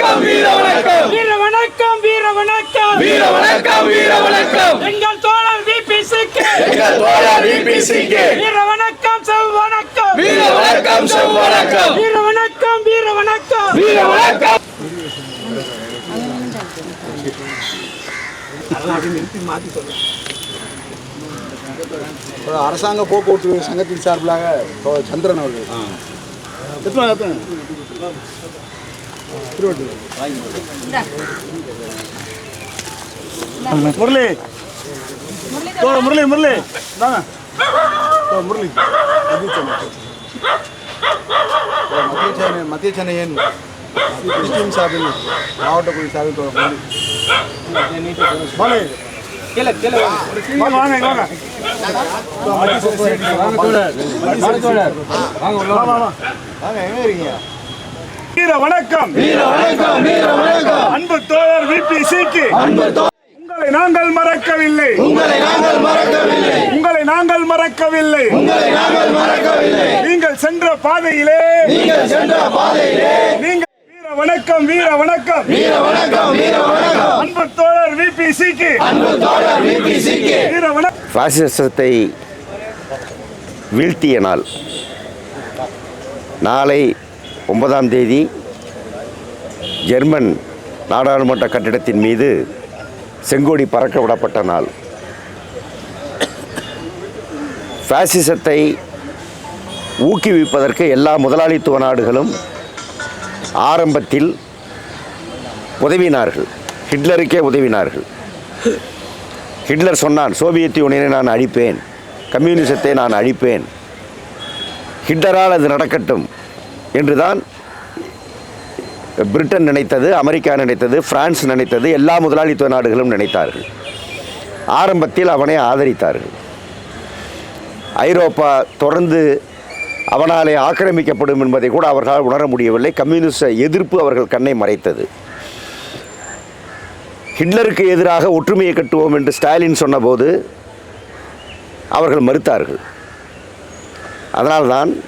வணக்கம் வீர வணக்கம். வீர வணக்கம் வீர வணக்கம். வீர வணக்கம் வீர வணக்கம். எங்கள் தோழர் விபிசிக்கு எங்கள் தோழர் விபிசிக்கு வீர வணக்கம் செவ் வணக்கம். வீர வணக்கம் செவ் வணக்கம். வீர வணக்கம் வீர வணக்கம். வீர வணக்கம். அரசாங்க போக்குவரத்து சங்கத்தின் சார்பிலாக சந்திரன் அவர்கள். எத்தனை எத்தனை? திருவள்ளூர் முரளி தோ, முரளி முரளி வாங்க தோ, முரளி மத்திய சென்னை மத்திய சென்னை மத்திய சென்னையின் கிறிஸ்டின் சார்பில் மாவட்ட குழு சார்பில் தோ, முரளி வாங்க வாங்க வாங்க இங்க வாங்க வாங்க வாங்க வாங்க வாங்க எங்க இருக்கீங்க வீர வணக்கம். வீர வணக்கம் வீர வணக்கம். அன்பு தோழர் விபிசிக்கு அன்பு உங்களை நாங்கள் மறக்கவில்லை. உங்களை நாங்கள் மறக்கவில்லை. உங்களை நாங்கள் மறக்கவில்லை. உங்களை நாங்கள் மறக்கவில்லை. நீங்கள் சென்ற பாதையிலே. நீங்கள் சென்ற பாதையிலே. நீங்கள் வீர வணக்கம் வீர வணக்கம். வீர வணக்கம் வீர வணக்கம். அன்பு தோழர் விபிசிக்கு அன்பு தோழர் விபிசிக்கு வீர வணக்கம். பாசிசத்தை வீழ்த்திய நாள். நாளை ஒன்பதாம் தேதி ஜெர்மன் நாடாளுமன்ற கட்டிடத்தின் மீது செங்கோடி பறக்க விடப்பட்ட நாள். ஃபேசிசத்தை ஊக்குவிப்பதற்கு எல்லா முதலாளித்துவ நாடுகளும் ஆரம்பத்தில் உதவினார்கள். ஹிட்லருக்கே உதவினார்கள். ஹிட்லர் சொன்னான் சோவியத் யூனியனை நான் அழிப்பேன். கம்யூனிசத்தை நான் அழிப்பேன். ஹிட்லரால் அது நடக்கட்டும். என்றுதான் பிரிட்டன் நினைத்தது அமெரிக்கா நினைத்தது பிரான்ஸ் நினைத்தது எல்லா முதலாளித்துவ நாடுகளும் நினைத்தார்கள். ஆரம்பத்தில் அவனை ஆதரித்தார்கள். ஐரோப்பா தொடர்ந்து அவனாலே ஆக்கிரமிக்கப்படும் என்பதை கூட அவர்களால் உணர முடியவில்லை. கம்யூனிஸ்ட எதிர்ப்பு அவர்கள் கண்ணை மறைத்தது. ஹிட்லருக்கு எதிராக ஒற்றுமையை கட்டுவோம் என்று ஸ்டாலின் சொன்னபோது அவர்கள் மறுத்தார்கள். அதனால்தான்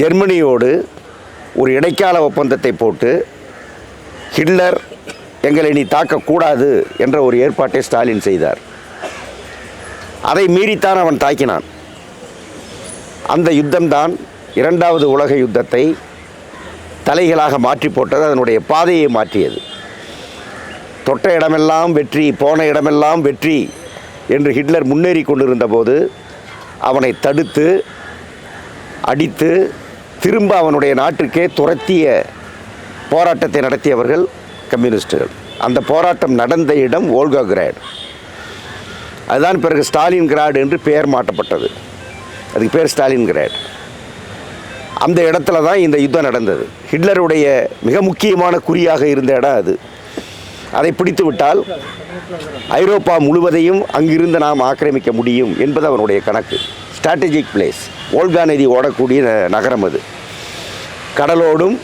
ஜெர்மனியோடு ஒரு இடைக்கால ஒப்பந்தத்தை போட்டு ஹிட்லர் எங்களை நீ தாக்கக்கூடாது என்ற ஒரு ஏற்பாட்டை ஸ்டாலின் செய்தார். அதை மீறித்தான் அவன் தாக்கினான். அந்த யுத்தம்தான் இரண்டாவது உலக யுத்தத்தை தலைகளாக மாற்றி போட்டது அதனுடைய பாதையை மாற்றியது. தொட்ட இடமெல்லாம் வெற்றி போன இடமெல்லாம் வெற்றி என்று ஹிட்லர் முன்னேறி கொண்டிருந்த போது அவனை தடுத்து அடித்து திரும்ப அவனுடைய நாட்டுக்கே துரத்திய போராட்டத்தை நடத்தியவர்கள் கம்யூனிஸ்டுகள். அந்த போராட்டம் நடந்த இடம் ஓல்கா கிராட் அதுதான் பிறகு ஸ்டாலின் கிராட் என்று பெயர் மாற்றப்பட்டது. அதுக்கு பேர் ஸ்டாலின் கிராட் அந்த இடத்துல தான் இந்த யுத்தம் நடந்தது. ஹிட்லருடைய மிக முக்கியமான குறியாக இருந்த இடம் அது. அதை பிடித்து விட்டால் ஐரோப்பா முழுவதையும் அங்கிருந்து நாம் ஆக்கிரமிக்க முடியும் என்பது அவனுடைய கணக்கு. ஸ்ட்ராட்டஜிக் பிளேஸ் ஓல்கா நதி ஓடக்கூடிய ந- நகரம் அது. கடலோடும்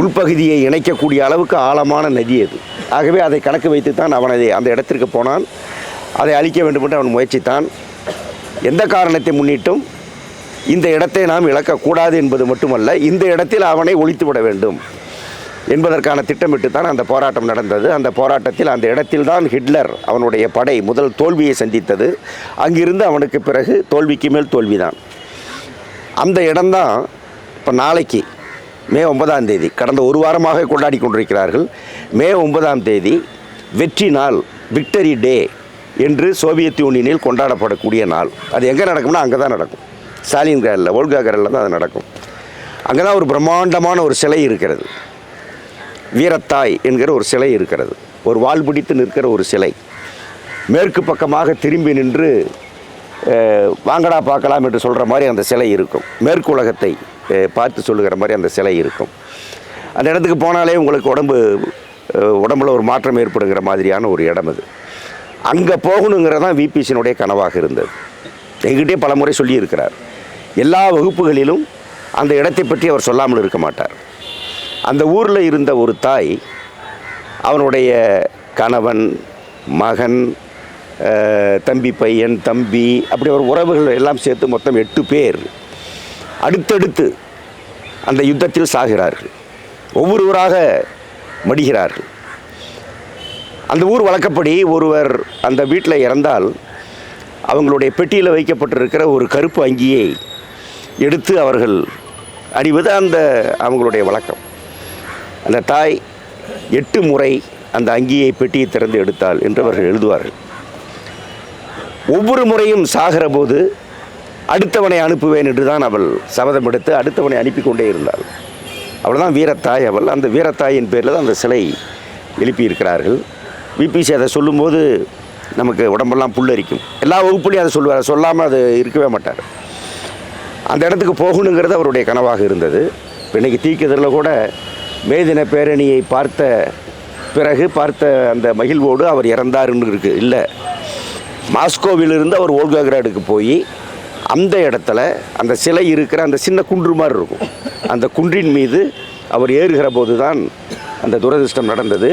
உள்பகுதியை இணைக்கக்கூடிய அளவுக்கு ஆழமான நதி அது. ஆகவே அதை கணக்கு வைத்து தான் அவன் அதை அந்த இடத்திற்கு போனான். அதை அழிக்க வேண்டும் என்று அவன் முயற்சித்தான். எந்த காரணத்தை முன்னிட்டும் இந்த இடத்தை நாம் இழக்கக்கூடாது என்பது மட்டுமல்ல இந்த இடத்தில் அவனை ஒழித்து விட வேண்டும் என்பதற்கான திட்டமிட்டு தான் அந்த போராட்டம் நடந்தது. அந்த போராட்டத்தில் அந்த இடத்தில் தான் ஹிட்லர் அவனுடைய படை முதல் தோல்வியை சந்தித்தது. அங்கிருந்து அவனுக்கு பிறகு தோல்விக்கு மேல் தோல்விதான். அந்த இடம்தான் இப்போ நாளைக்கு மே ஒன்பதாம் தேதி கடந்த ஒரு வாரமாக கொண்டாடி கொண்டிருக்கிறார்கள். மே ஒன்பதாம் தேதி வெற்றி நாள் விக்டரி டே என்று சோவியத் யூனியனில் கொண்டாடப்படக்கூடிய நாள். அது எங்கே நடக்கும்னா அங்கே தான் நடக்கும். ஸ்டாலின் கிராடில் ஓல்கா கிராடில் தான் அது நடக்கும். அங்கே தான் ஒரு பிரம்மாண்டமான ஒரு சிலை இருக்கிறது. வீரத்தாய் என்கிற ஒரு சிலை இருக்கிறது. ஒரு வாள் பிடித்து நிற்கிற ஒரு சிலை. மேற்கு பக்கமாக திரும்பி நின்று வாங்கடா பார்க்கலாம் என்று சொல்கிற மாதிரி அந்த சிலை இருக்கும். மேற்கு உலகத்தை பார்த்து சொல்லுகிற மாதிரி அந்த சிலை இருக்கும். அந்த இடத்துக்கு போனாலே உங்களுக்கு உடம்பு உடம்புல ஒரு மாற்றம் ஏற்படுங்கிற மாதிரியான ஒரு இடம் அது. அங்கே போகணுங்கிறதான் விபிசினுடைய கனவாக இருந்தது. எங்கிட்டே பல முறை சொல்லியிருக்கிறார். எல்லா வகுப்புகளிலும் அந்த இடத்தை பற்றி அவர் சொல்லாமல் இருக்க மாட்டார். அந்த ஊரில் இருந்த ஒரு தாய் அவனுடைய கணவன் மகன் தம்பி பையன் தம்பி அப்படி ஒரு உறவுகள் எல்லாம் சேர்த்து மொத்தம் எட்டு பேர். அடுத்தடுத்து அந்த யுத்தத்தில் சாகிறார்கள். ஒவ்வொருவராக மடிகிறார்கள். அந்த ஊர் வழக்கப்படி ஒருவர் அந்த வீட்டில் இறந்தால் அவங்களுடைய பெட்டியில் வைக்கப்பட்டிருக்கிற ஒரு கருப்பு அங்கியை எடுத்து அவர்கள் அணிவது அந்த அவங்களுடைய வழக்கம். அந்த தாய் எட்டு முறை அந்த அங்கியை பெட்டியை திறந்து எடுத்தால் என்று அவர்கள் எழுதுவார்கள். ஒவ்வொரு முறையும் சாகிற போது அடுத்தவனை அனுப்புவேன் என்று தான் அவள் சபதம் எடுத்து அடுத்தவனை அனுப்பி கொண்டே இருந்தாள். அவள் தான் வீரத்தாய். அவள் அந்த வீரத்தாயின் பேரில் தான் அந்த சிலை எழுப்பியிருக்கிறார்கள். விபிசி அதை சொல்லும்போது நமக்கு உடம்பெல்லாம் புல்லரிக்கும். எல்லா வகுப்புலையும் அதை சொல்லுவார். சொல்லாமல் அது இருக்கவே மாட்டார். அந்த இடத்துக்கு போகணுங்கிறது அவருடைய கனவாக இருந்தது. இன்றைக்கி இன்னைக்கு கூட மேதின பேரணியை பார்த்த பிறகு பார்த்த அந்த மகிழ்வோடு அவர் இறந்தாருன்னு இருக்குது இல்லை. மாஸ்கோவிலிருந்து அவர் ஓல்காகிராடுக்கு போய் அந்த இடத்துல அந்த சிலை இருக்கிற அந்த சின்ன குன்று மாதிரி இருக்கும். அந்த குன்றின் மீது அவர் ஏறுகிற போது தான் அந்த துரதிர்ஷ்டம் நடந்தது.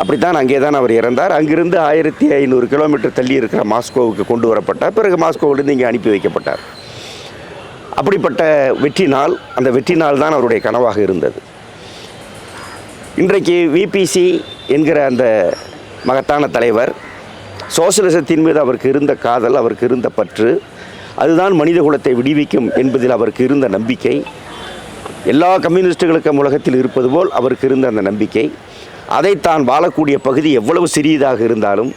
அப்படித்தான் அங்கே தான் அவர் இறந்தார். அங்கிருந்து ஆயிரத்தி ஐநூறு கிலோமீட்டர் தள்ளி இருக்கிற மாஸ்கோவுக்கு கொண்டு வரப்பட்டார். பிறகு மாஸ்கோவிலிருந்து இங்கே அனுப்பி வைக்கப்பட்டார். அப்படிப்பட்ட வெற்றி நாள் அந்த வெற்றி நாள் தான் அவருடைய கனவாக இருந்தது. இன்றைக்கு விபிசி என்கிற அந்த மகத்தான தலைவர் சோசியலிசத்தின் மீது அவருக்கு இருந்த காதல் அவருக்கு இருந்த பற்று அதுதான் மனித குலத்தை விடுவிக்கும் என்பதில் அவருக்கு இருந்த நம்பிக்கை. எல்லா கம்யூனிஸ்டுகளுக்கும் உலகத்தில் இருப்பது போல் அவருக்கு இருந்த அந்த நம்பிக்கை. அதை தான் வாழக்கூடிய பகுதி எவ்வளவு சிறியதாக இருந்தாலும்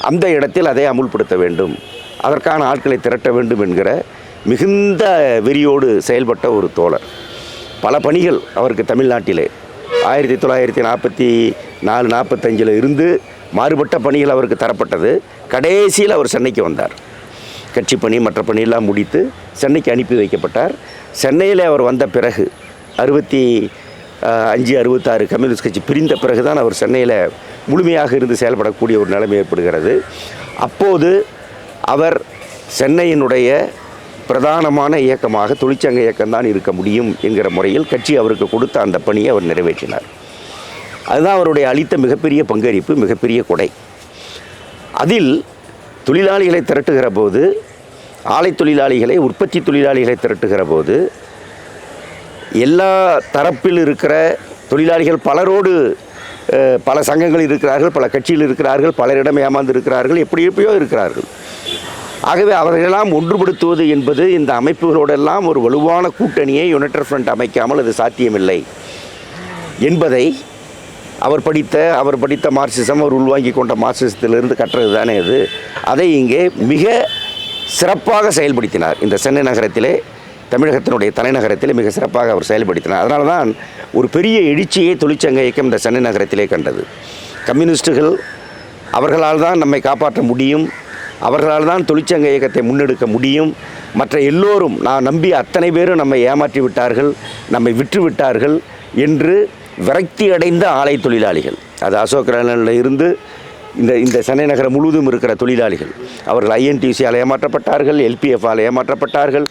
அந்த இடத்தில் அதை அமுல்படுத்த வேண்டும். அதற்கான ஆட்களை திரட்ட வேண்டும் என்கிற மிகுந்த வெறியோடு செயல்பட்ட ஒரு தோழர். பல பணிகள் அவருக்கு தமிழ்நாட்டிலே. ஆயிரத்தி தொள்ளாயிரத்தி நாற்பத்தி நாலு நாற்பத்தஞ்சில் இருந்து மாறுபட்ட பணிகள் அவருக்கு தரப்பட்டது. கடைசியில் அவர் சென்னைக்கு வந்தார். கட்சி பணி மற்ற பணியெல்லாம் முடித்து சென்னைக்கு அனுப்பி வைக்கப்பட்டார். சென்னையில் அவர் வந்த பிறகு அறுபத்தி அஞ்சு அறுபத்தாறு கம்யூனிஸ்ட் கட்சி பிரிந்த பிறகு தான் அவர் சென்னையில் முழுமையாக இருந்து செயல்படக்கூடிய ஒரு நிலைமை ஏற்படுகிறது. அப்போது அவர் சென்னையினுடைய பிரதானமான இயக்கமாக தொழிற்சங்க இயக்கம்தான் இருக்க முடியும் என்கிற முறையில் கட்சி அவருக்கு கொடுத்த அந்த பணியை அவர் நிறைவேற்றினார். அதுதான் அவருடைய அளித்த மிகப்பெரிய பங்களிப்பு மிகப்பெரிய கொடை. அதில் தொழிலாளிகளை திரட்டுகிற போது ஆலை தொழிலாளிகளை உற்பத்தி தொழிலாளிகளை திரட்டுகிற போது எல்லா தரப்பில் இருக்கிற தொழிலாளிகள் பலரோடு பல சங்கங்கள் இருக்கிறார்கள் பல கட்சியில் இருக்கிறார்கள் பலரிடம் ஏமாந்து இருக்கிறார்கள் எப்படி எப்படியோ இருக்கிறார்கள். ஆகவே அவர்களெல்லாம் ஒன்றுபடுத்துவது என்பது இந்த அமைப்புகளோடெல்லாம் ஒரு வலுவான கூட்டணியை யுனைடெட் ஃப்ரண்ட் அமைக்காமல் அது சாத்தியமில்லை என்பதை அவர் படித்த அவர் படித்த மார்க்சிசம் அவர் உள்வாங்கி கொண்ட மார்க்சிசத்திலிருந்து கற்றது தானே அது அதை இங்கே மிக சிறப்பாக செயல்படுத்தினார். இந்த சென்னை நகரத்திலே தமிழகத்தினுடைய தலைநகரத்திலே மிக சிறப்பாக அவர் செயல்படுத்தினார். அதனால தான் ஒரு பெரிய எழுச்சியை தொழிற்சங்க இயக்கம் இந்த சென்னை நகரத்திலே கண்டது. கம்யூனிஸ்டுகள் அவர்களால் தான் நம்மை காப்பாற்ற முடியும். அவர்களால் தான் தொழிற்சங்க இயக்கத்தை முன்னெடுக்க முடியும். மற்ற எல்லோரும் நான் நம்பி அத்தனை பேரும் நம்மை ஏமாற்றி விட்டார்கள் நம்மை விற்று விட்டார்கள் என்று விரக்தி அடைந்த ஆலை தொழிலாளிகள். அது அசோக் லேலனில் இருந்து இந்த இந்த சென்னை நகரம் முழுவதும் இருக்கிற தொழிலாளிகள். அவர்கள் ஐஎன்டிசியால் ஏமாற்றப்பட்டார்கள் எல்பிஎஃபால் ஏமாற்றப்பட்டார்கள்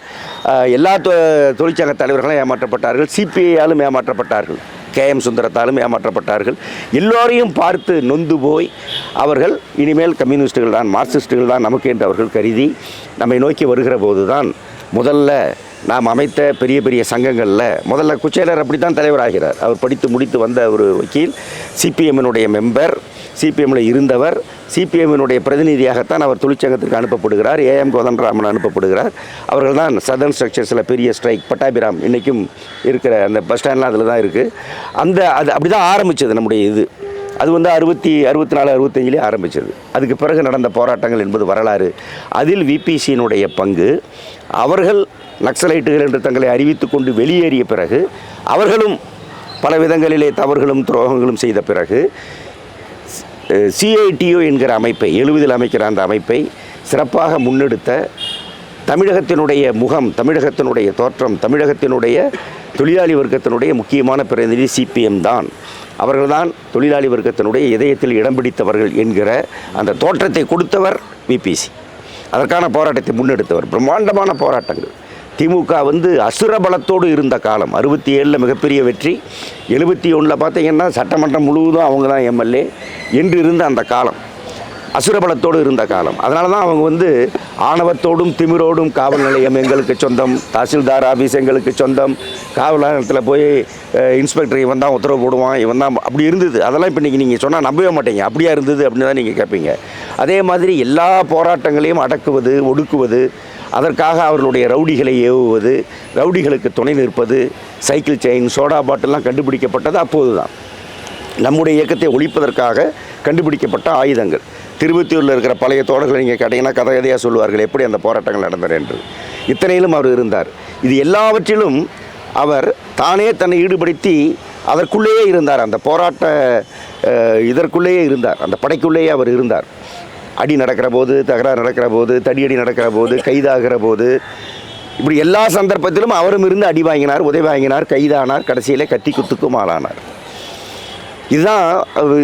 எல்லா தொ தொழிற்சங்க தலைவர்களும் ஏமாற்றப்பட்டார்கள் சிபிஐயாலும் ஏமாற்றப்பட்டார்கள் கேஎம் சுந்தரத்தாலும் ஏமாற்றப்பட்டார்கள். எல்லோரையும் பார்த்து நொந்து போய் அவர்கள் இனிமேல் கம்யூனிஸ்டுகள் தான் மார்க்சிஸ்டுகள் தான் நமக்கு என்று அவர்கள் கருதி நம்மை நோக்கி வருகிற போது தான் முதல்ல நாம் அமைத்த பெரிய பெரிய சங்கங்களில் முதல்ல குச்சேலர் அப்படி தான் தலைவராகிறார். அவர் படித்து முடித்து வந்த ஒரு வக்கீல் சிபிஎம்மினுடைய மெம்பர் சிபிஎம்மில் இருந்தவர் சிபிஎம்மினுடைய பிரதிநிதியாகத்தான் அவர் தொழிற்சங்கத்திற்கு அனுப்பப்படுகிறார் ஏஎம் கோதண்டராமன் அனுப்பப்படுகிறார். அவர்கள் தான் சதர்ன் ஸ்ட்ரக்சர்ஸில் பெரிய ஸ்ட்ரைக் பட்டாபிராம் இன்றைக்கும் இருக்கிற அந்த பஸ் ஸ்டாண்ட்லாம் அதில் தான் இருக்குது அந்த அது அப்படி தான் ஆரம்பித்தது நம்முடைய இது. அது வந்து அறுபத்தி அறுபத்தி நாலு அறுபத்தஞ்சிலே ஆரம்பிச்சது. அதுக்கு பிறகு நடந்த போராட்டங்கள் என்பது வரலாறு. அதில் விபிசியினுடைய பங்கு அவர்கள் நக்சலைட்டுகள் என்று தங்களை அறிவித்து கொண்டு வெளியேறிய பிறகு அவர்களும் பல விதங்களிலே தவறுகளும் துரோகங்களும் செய்த பிறகு சிஐடியு என்கிற அமைப்பை எழுபதில் அமைக்கிற அந்த அமைப்பை சிறப்பாக முன்னெடுத்த தமிழகத்தினுடைய முகம் தமிழகத்தினுடைய தோற்றம் தமிழகத்தினுடைய தொழிலாளி வர்க்கத்தினுடைய முக்கியமான பிரதிநிதி சிபிஎம் தான். அவர்கள்தான் தொழிலாளி வர்க்கத்தினுடைய இதயத்தில் இடம் பிடித்தவர்கள் என்கிற அந்த தோற்றத்தை கொடுத்தவர் விபிசி அதற்கான போராட்டத்தை முன்னெடுத்தவர். பிரம்மாண்டமான போராட்டங்கள். திமுக வந்து அசுர பலத்தோடு இருந்த காலம் அறுபத்தி ஏழில் மிகப்பெரிய வெற்றி. எழுபத்தி ஒன்றில் பார்த்தீங்கன்னா சட்டமன்றம் முழுவதும் அவங்க தான் எம்எல்ஏ. என்று இருந்த அந்த காலம். அசுரபலத்தோடு இருந்த காலம். அதனால தான் அவங்க வந்து ஆணவத்தோடும் திமிரோடும் காவல் நிலையம் எங்களுக்கு சொந்தம் தாசில்தார் ஆஃபீஸ் எங்களுக்கு சொந்தம். காவல் நிலையத்தில் போய் இன்ஸ்பெக்டர் இவன் தான் உத்தரவு போடுவான் இவன் தான் அப்படி இருந்தது. அதெல்லாம் இப்போ இன்றைக்கி நீங்கள் சொன்னால் நம்பவே மாட்டீங்க. அப்படியா இருந்தது அப்படின்னு தான் நீங்கள் கேட்பீங்க அதே மாதிரி எல்லா போராட்டங்களையும் அடக்குவது ஒடுக்குவது அதற்காக அவர்களுடைய ரவுடிகளை ஏவுவது ரவுடிகளுக்கு துணை நிற்பது சைக்கிள் செயின் சோடா பாட்டில்லாம் கண்டுபிடிக்கப்பட்டது அப்போது தான் நம்முடைய இயக்கத்தை ஒழிப்பதற்காக கண்டுபிடிக்கப்பட்ட ஆயுதங்கள். திருவத்தியூரில் இருக்கிற பழைய தோழர்கள் நீங்கள் கேட்டிங்கன்னா கதை கதையாக சொல்லுவார்கள் எப்படி அந்த போராட்டங்கள் நடந்தன? என்று. இத்தனையிலும் அவர் இருந்தார். இது எல்லாவற்றிலும் அவர் தானே தன்னை ஈடுபடுத்தி அதற்குள்ளேயே இருந்தார். அந்த போராட்ட இதற்குள்ளேயே இருந்தார். அந்த படைக்குள்ளேயே அவர் இருந்தார். அடி நடக்கிற போது தகராறு நடக்கிற போது தடியடி நடக்கிற போது கைதாகிற போது இப்படி எல்லா சந்தர்ப்பத்திலும் அவரும் இருந்து அடி வாங்கினார் உதவி வாங்கினார் கைதானார் கடைசியிலே கத்தி குத்துக்கும் ஆளானார். இதுதான்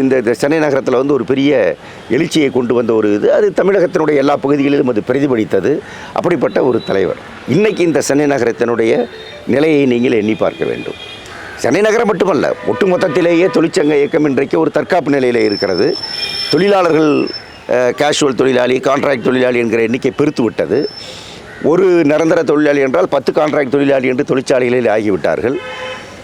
இந்த சென்னை நகரத்தில் வந்து ஒரு பெரிய எழுச்சியை கொண்டு வந்த ஒரு இது. அது தமிழகத்தினுடைய எல்லா பகுதிகளிலும் அது பிரதிபலித்தது. அப்படிப்பட்ட ஒரு தலைவர். இன்றைக்கி இந்த சென்னை நகரத்தினுடைய நிலையை நீங்கள் எண்ணி பார்க்க வேண்டும். சென்னை நகரம் மட்டுமல்ல ஒட்டுமொத்தத்திலேயே தொழிற்சங்க இயக்கம் இன்றைக்கு ஒரு தற்காப்பு நிலையில் இருக்கிறது. தொழிலாளர்கள் கேஷுவல் தொழிலாளி கான்ட்ராக்ட் தொழிலாளி என்கிற எண்ணிக்கை பெருத்து விட்டது. ஒரு நிரந்தர தொழிலாளி என்றால் பத்து கான்ட்ராக்ட் தொழிலாளி என்று தொழிற்சாலைகளில் ஆகிவிட்டார்கள்.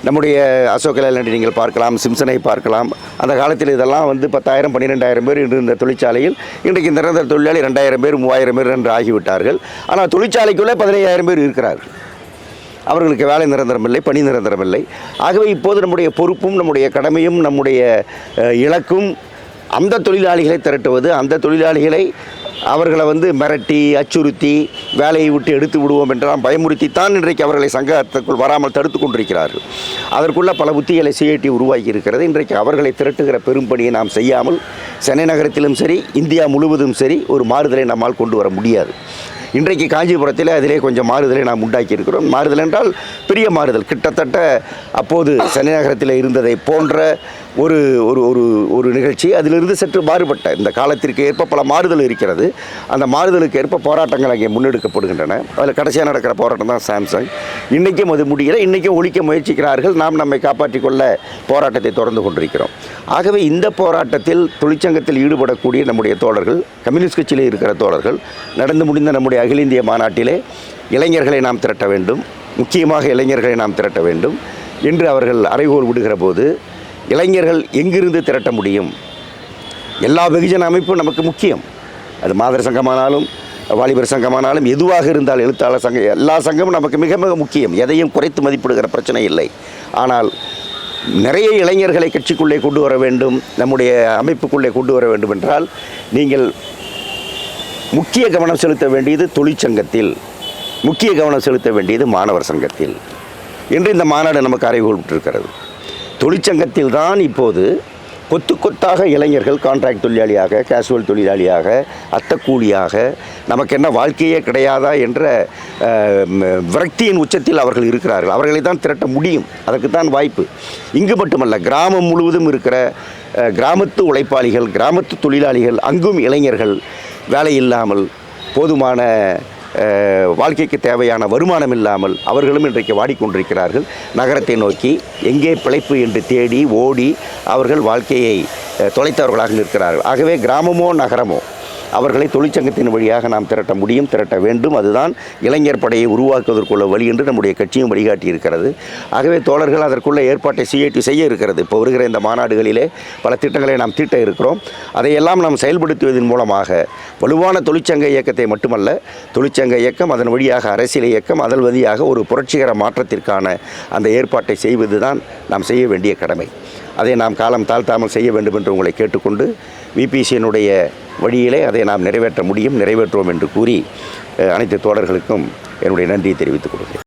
நம்முடைய அசோக் லேலண்டை நீங்கள் பார்க்கலாம் சிம்சனை பார்க்கலாம். அந்த காலத்தில் இதெல்லாம் வந்து பத்தாயிரம் பன்னிரெண்டாயிரம் பேர் இன்று இந்த தொழிற்சாலையில் இன்றைக்கு நிரந்தர தொழிலாளி ரெண்டாயிரம் பேர் மூவாயிரம் பேர் என்று ஆகிவிட்டார்கள். ஆனால் தொழிற்சாலைக்குள்ளே பதினையாயிரம் பேர் இருக்கிறார்கள். அவர்களுக்கு வேலை நிரந்தரம் இல்லை பணி நிரந்தரம் இல்லை ஆகவே இப்போது நம்முடைய பொறுப்பும் நம்முடைய கடமையும் நம்முடைய இலக்கும் அந்த தொழிலாளிகளை திரட்டுவது அந்த தொழிலாளிகளை அவர்களை வந்து மிரட்டி அச்சுறுத்தி வேலையை விட்டு எடுத்து விடுவோம் என்றெல்லாம் பயமுறுத்தித்தான் இன்றைக்கு அவர்களை சங்கத்திற்குள் வராமல் தடுத்து கொண்டிருக்கிறார்கள். அதற்குள்ள பல உத்திகளை சிஐடி உருவாக்கி இருக்கிறது. இன்றைக்கு அவர்களை திரட்டுகிற பெரும் பணியை நாம் செய்யாமல் சென்னை நகரத்திலும் சரி இந்தியா முழுவதும் சரி ஒரு மாறுதலை நம்மால் கொண்டு வர முடியாது. இன்றைக்கு காஞ்சிபுரத்தில் அதிலே கொஞ்சம் மாறுதலை நாம் உண்டாக்கி இருக்கிறோம் மாறுதல் என்றால் பெரிய மாறுதல். கிட்டத்தட்ட அப்போது சென்னை நகரத்தில் இருந்ததை போன்ற ஒரு ஒரு ஒரு ஒரு நிகழ்ச்சி அதிலிருந்து சற்று மாறுபட்ட இந்த காலத்திற்கு ஏற்ப பல மாறுதல் இருக்கிறது. அந்த மாறுதலுக்கு ஏற்ப போராட்டங்கள் அங்கே முன்னெடுக்கப்படுகின்றன. அதில் கடைசியாக நடக்கிற போராட்டம் தான் சாம்சங். இன்றைக்கும் அது முடியல இன்றைக்கும் ஒழிக்க முயற்சிக்கிறார்கள். நாம் நம்மை காப்பாற்றிக் கொள்ள போராட்டத்தை தொடர்ந்து கொண்டிருக்கிறோம். ஆகவே இந்த போராட்டத்தில் தொழிற்சங்கத்தில் ஈடுபடக்கூடிய நம்முடைய தோழர்கள் கம்யூனிஸ்ட் கட்சியில் இருக்கிற தோழர்கள் நடந்து முடிந்த நம்முடைய அகில இந்திய மாநாட்டிலே இளைஞர்களை நாம் திரட்ட வேண்டும். முக்கியமாக இளைஞர்களை நாம் திரட்ட வேண்டும். என்று அவர்கள் அறைகோல் விடுகிற போது இளைஞர்கள் எங்கிருந்து திரட்ட முடியும்? எல்லா வெகுஜன அமைப்பும் நமக்கு முக்கியம். அது மாதர் சங்கமானாலும் வாலிபர் சங்கமானாலும் எதுவாக இருந்தால் எழுத்தாளர் சங்கம் எல்லா சங்கமும் நமக்கு மிக மிக முக்கியம். எதையும் குறைத்து மதிப்பிடுகிற பிரச்சனை இல்லை. ஆனால் நிறைய இளைஞர்களை கட்சிக்குள்ளே கொண்டு வர வேண்டும் நம்முடைய அமைப்புக்குள்ளே கொண்டு வர வேண்டும் என்றால் நீங்கள் முக்கிய கவனம் செலுத்த வேண்டியது தொழிற்சங்கத்தில் முக்கிய கவனம் செலுத்த வேண்டியது மாணவர் சங்கத்தில். என்று இந்த மாநாடு நமக்கு அறிவுறுத்திருக்கிறது. தொழிற்சங்கத்தில் தான் இப்போது கொத்து கொத்தாக இளைஞர்கள் கான்ட்ராக்ட் தொழிலாளியாக கேஷுவல் தொழிலாளியாக அத்தக்கூலியாக நமக்கு என்ன வாழ்க்கையே கிடையாதா என்ற விரக்தியின் உச்சத்தில் அவர்கள் இருக்கிறார்கள். அவர்களை தான் திரட்ட முடியும். அதற்கு தான் வாய்ப்பு. இங்கு மட்டுமல்ல கிராமம் முழுவதும் இருக்கிற கிராமத்து உழைப்பாளிகள் கிராமத்து தொழிலாளிகள் அங்கும் இளைஞர்கள் வேலை இல்லாமல் போதுமான வாழ்க்கைக்கு தேவையான வருமானம் இல்லாமல் அவர்களும் இன்றைக்கு வாடிக்கொண்டிருக்கிறார்கள். நகரத்தை நோக்கி எங்கே பிழைப்பு என்று தேடி ஓடி அவர்கள் வாழ்க்கையை தொலைத்தவர்களாக நிற்கிறார்கள். ஆகவே கிராமமோ நகரமோ அவர்களை தொழிற்சங்கத்தின் வழியாக நாம் திரட்ட முடியும் திரட்ட வேண்டும். அதுதான் இளைஞர் படையை உருவாக்குவதற்குள்ள வழி என்று நம்முடைய கட்சியும் வழிகாட்டி இருக்கிறது ஆகவே தோழர்கள் அதற்குள்ள ஏற்பாட்டை சிஐடி செய்ய இருக்கிறது. இப்போ வருகிற இந்த மாநாடுகளிலே பல திட்டங்களை நாம் தீட்ட இருக்கிறோம். அதையெல்லாம் நாம் செயல்படுத்துவதன் மூலமாக வலுவான தொழிற்சங்க இயக்கத்தை மட்டுமல்ல தொழிற்சங்க இயக்கம் அதன் வழியாக அரசியல் இயக்கம் அதன் வழியாக ஒரு புரட்சிகர மாற்றத்திற்கான அந்த ஏற்பாட்டை செய்வது தான் நாம் செய்ய வேண்டிய கடமை. அதை நாம் காலம் தாழ்த்தாமல் செய்ய வேண்டும் என்று உங்களை கேட்டுக்கொண்டு விபிசியினுடைய வழியிலே அதை நாம் நிறைவேற்ற முடியும் நிறைவேற்றுவோம் என்று கூறி அனைத்து தோழர்களுக்கும் என்னுடைய நன்றியை தெரிவித்துக் கொள்கிறேன்.